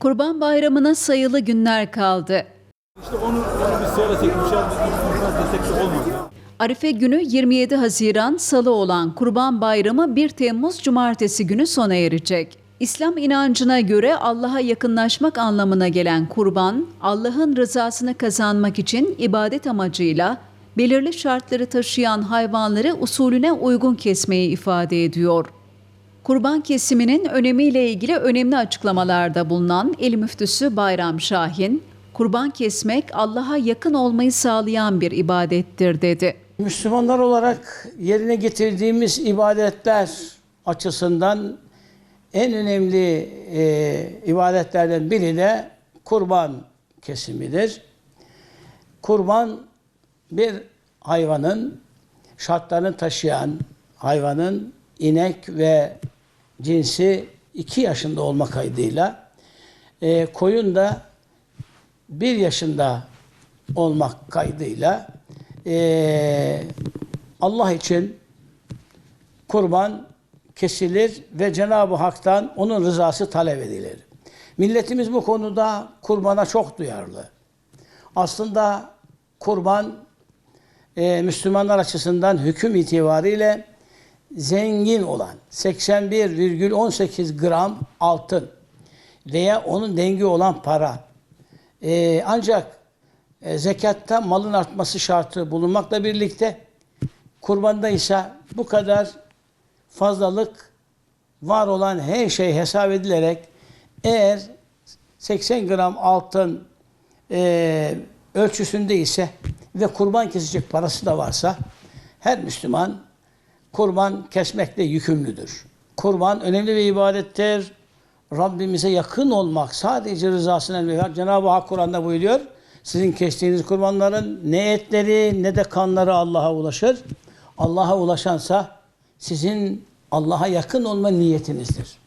Kurban Bayramı'na sayılı günler kaldı. İşte onu, onu biz söylesek, desek de olmaz. Arife günü 27 Haziran Salı olan Kurban Bayramı 1 Temmuz Cumartesi günü sona erecek. İslam inancına göre Allah'a yakınlaşmak anlamına gelen kurban, Allah'ın rızasını kazanmak için ibadet amacıyla belirli şartları taşıyan hayvanları usulüne uygun kesmeyi ifade ediyor. Kurban kesiminin önemiyle ilgili önemli açıklamalarda bulunan El Müftüsü Bayram Şahin, kurban kesmek Allah'a yakın olmayı sağlayan bir ibadettir dedi. Müslümanlar olarak yerine getirdiğimiz ibadetler açısından en önemli e, ibadetlerden biri de kurban kesimidir. Kurban bir hayvanın şartlarını taşıyan hayvanın inek ve cinsi iki yaşında olma kaydıyla e, koyun da bir yaşında olmak kaydıyla eee, Allah için kurban kesilir ve Cenab-ı Hak'tan onun rızası talep edilir. Milletimiz bu konuda kurbana çok duyarlı. Aslında kurban eee, Müslümanlar açısından hüküm itibariyle zengin olan 81,18 gram altın veya onun dengi olan para. Ee, ancak e, zekatta malın artması şartı bulunmakla birlikte kurbanda ise bu kadar fazlalık var olan her şey hesap edilerek eğer 80 gram altın e, ölçüsünde ise ve kurban kesecek parası da varsa her Müslüman kurban kesmekle yükümlüdür. Kurban önemli bir ibadettir. Rabbimize yakın olmak sadece rızasına elde Cenab-ı Hak Kur'an'da buyuruyor. Sizin kestiğiniz kurbanların ne etleri ne de kanları Allah'a ulaşır. Allah'a ulaşansa sizin Allah'a yakın olma niyetinizdir.